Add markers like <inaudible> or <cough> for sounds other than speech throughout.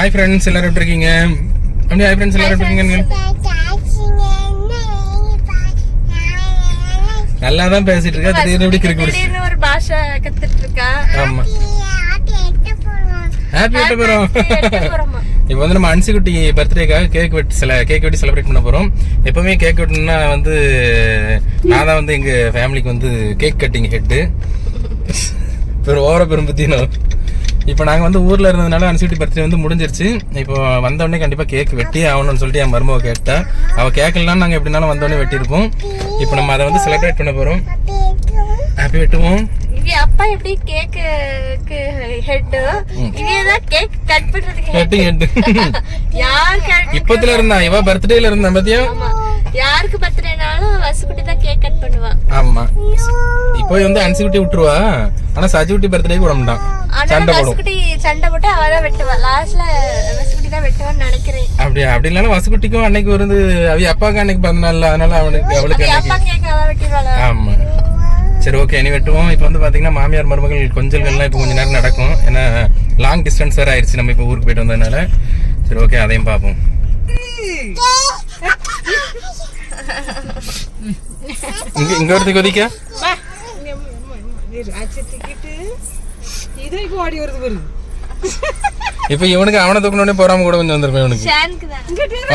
Hi friends எல்லாரும் எப்படி இருக்கீங்க? அப்படியே ஹாய் ஃப்ரெண்ட்ஸ் எல்லாரும் எப்படி இருக்கீங்க? நல்லா தான் பேசிட்டு இருக்கா. திடீர்னு எப்படி கிறுக்கு திடீர்னு ஒரு பாஷை கத்துட்டு இருக்கா ஆமா ஹாப்பி எட்ட போறோம். இப்போ வந்து நம்ம அன்சிக்குட்டி பர்த்டேக்காக கேக் வெட்டி சில கேக் வெட்டி செலிப்ரேட் பண்ண போறோம். எப்பவுமே கேக் வெட்டணும்னா வந்து நான் தான் வந்து எங்க ஃபேமிலிக்கு வந்து கேக் கட்டிங் ஹெட்டு பெரும் <laughs> ஓர பெரும் பத்தினோம் இப்போ நாங்கள் வந்து ஊரில் இருந்ததுனால அன்சிக்குட்டி பர்த்டே வந்து முடிஞ்சிருச்சு. இப்போ வந்த உடனே கண்டிப்பாக கேக் வெட்டி ஆகணும்னு சொல்லிட்டு என் மருமக கேட்டா. அவள் கேட்கலாம் நாங்கள் எப்படினாலும் வந்த உடனே வெட்டியிருப்போம். இப்போ நம்ம அதை வந்து செலிப்ரேட் பண்ண போகிறோம் ஹாப்பி வெட்டுவோம். அப்பா எப்படி கேக்கு ஹெட் கேக் கட் பண்றதுக்கு. கட்டிங் ஹெட்டு <laughs> யார் இப்பத்துல இருந்தா இவ பர்த்டேல இருந்தா பாத்தியா? யாருக்கு பர்த்டேனாலும் வசுக்குட்டி தான் கேக் கட் பண்ணுவா. ஆமா. இப்போ வந்து அன்சிக்குட்டி விட்டுருவா. ஆனா சஜிக்குட்டி பர்த்டேக்கு விட மாட்டான் சண்டை போடும். சண்டை போட்டு அவ தான் வெட்டுவா. லாஸ்ட்ல வசுக்குட்டி தான் வெட்டுவான்னு நினைக்கிறேன். அப்படியா? அப்படி இல்லைன்னா வசுக்குட்டிக்கும் அன்னைக்கு வந்து அவி அப்பாவுக்கு அன்னைக்கு பிறந்த நாள்ல அதனால அவனுக்கு அவளுக்கு அப்பா கேக் அவ வெட்டிடுவாளா? ஆமா. சரி ஓகே இனி வெட்டுவோம். இப்போ வந்து பாத்தீங்கன்னா மாமியார் மருமகள் கொஞ்சல்கள்லாம் இப்போ கொஞ்ச நேரம் நடக்கும். ஏன்னா லாங் டிஸ்டன்ஸ் வேற ஆயிடுச்சு. நம்ம இப்போ ஊருக்கு போயிட்டு வந்ததுனால. சரி ஓகே அதையும் பார்ப்போம். இங்க இங்க ஒருத்தி கொதிக்க. இதோ இப்போ ஓடி வருது வருது இப்போ இவனுக்கு அவனை தூக்கணுன்னே போறாம கூட கொஞ்சம் வந்திருப்பேன் இவனுக்கு.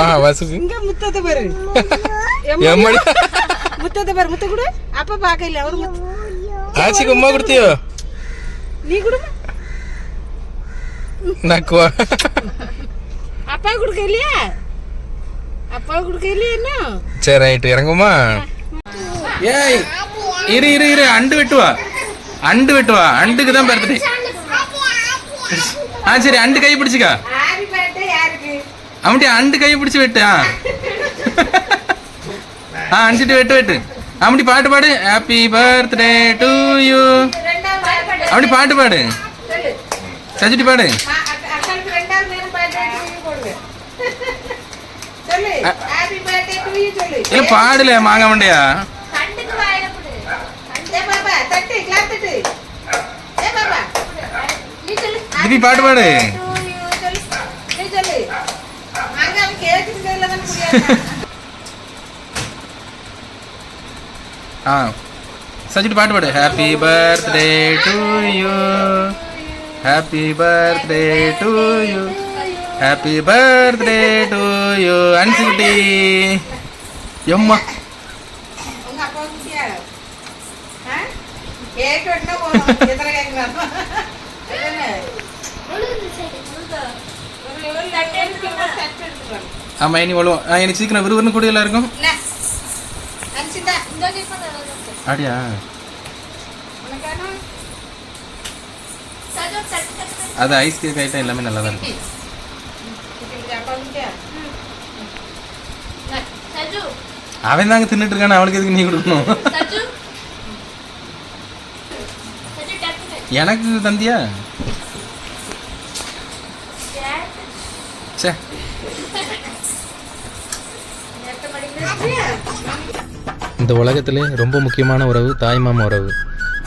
ஆ வசுக்கு. இங்க முத்தத்தை பாரு. எம்மடி முத்தத்தை பாரு முத்த கொடு. அப்ப பார்க்க இல்ல முத்த ஆச்சிக்கு உமா கொடுத்தியோ? நீ கொடுமா. நக்குவா அப்பா கொடுக்க இல்லையா? அப்பா கொடுக்க இல்லையா என்ன? சரி ரைட்டு இறங்குமா? ஏய் இரு இரு இரு அண்டு வெட்டுவா அண்டு வெட்டுவா அண்டுக்கு தான் பர்த்டே ஆ சரி அண்டு கை பிடிச்சிக்கா. அவன்ட்டி அண்டு கை பிடிச்சி வெட்டு ஆ. ஆ அடிச்சிட்டு வெட்டு வெட்டு. அப்படி பாட்டு பாடு. ஹாப்பி பர்த்டே டு யூ அப்படி பாட்டு பாடு. சச்சிட்டு பாடு அக்காளுக்கு ரெண்டாவது நேரம் பர்த்டே போடுங்க சொல்லு ஹாப்பி பர்த்டே டு யூ சொல்லு இல்ல பாடல மாங்க மண்டையா கண்டுக்கு வாயில போடு ஏ பாப்பா தட்டு கிளாப் தட்டு ஏ பாப்பா நீ சொல்லு திருப்பி பாட்டு பாடு டு யூ சொல்லு நீ சொல்லு அங்க அவன் கேக்குறதுல தான் முடியாது ஆ சச்சிட்டு பாட்டு பாடு happy birthday to you happy birthday to you happy birthday to you அன்சிக்குட்டி எம்மா ஆமா இனி ஆ எனக்கு சீக்கிரம் விறுவிறுன்னு கூட எல்லாம் இருக்கும் அப்படியா அது ஐஸ் கேக் ஐட்டம் எல்லாமே நல்லா தான் இருக்கும். அவன் தாங்க தின்னுட்டு இருக்கானே அவனுக்கு எதுக்கு நீ கொடுக்கணும்? எனக்கு தந்தியா? சே இந்த உலகத்திலே ரொம்ப முக்கியமான உறவு தாய்மாமா உறவு.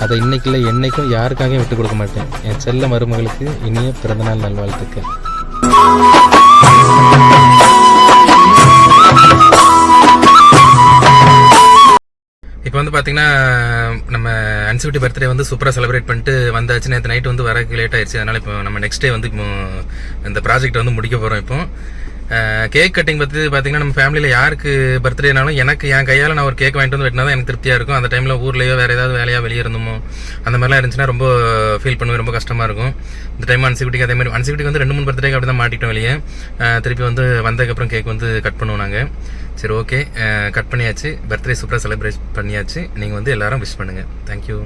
அதை இன்னைக்குள்ள என்னைக்கும் யாருக்காகவும் விட்டு கொடுக்க மாட்டேன். என் செல்ல மருமகளுக்கு இனிய பிறந்தநாள் நல்வாழ்த்துக்கள். இப்போ வந்து பார்த்தீங்கன்னா நம்ம அன்சிபிட்டி பர்த்டே வந்து சூப்பராக செலிப்ரேட் பண்ணிட்டு வந்தாச்சு. நேற்று நைட் வந்து வரக்கு லேட் ஆயிடுச்சு. அதனால் இப்போ நம்ம நெக்ஸ்ட் டே வந்து இப்போ இந்த ப்ராஜெக்ட் வந்து முடிக்க போகிறோம் இப்போ. கேக் கட்டிங் பற்றி பார்த்தீங்கன்னா நம்ம ஃபேமிலியில் யாருக்கு பர்த்டேனாலும் எனக்கு என் கையால் நான் ஒரு கேக் வாங்கிட்டு வந்து வெட்டினா தான் எனக்கு திருப்தியாக இருக்கும். அந்த டைமில் ஊர்லேயோ வேறு ஏதாவது வேலையாக வெளியே இருந்தோமோ அந்த மாதிரிலாம் இருந்துச்சுன்னா ரொம்ப ஃபீல் பண்ணுவேன் ரொம்ப கஷ்டமாக இருக்கும். இந்த டைம் அன்சிகுட்டிக்கு அதே மாதிரி அன்சிகுட்டிக்கு வந்து ரெண்டு மூணு பர்த்டேக்கு அப்படி தான் மாட்டிட்டோம் வெளியே. திருப்பி வந்து வந்ததுக்கப்புறம் கேக் வந்து கட் பண்ணுவோம் நாங்கள் சரி ஓகே கட் பண்ணியாச்சு. பர்த்டே சூப்பராக செலிப்ரேட் பண்ணியாச்சு. நீங்கள் வந்து எல்லாரும் விஷ் பண்ணுங்கள் தேங்க்யூ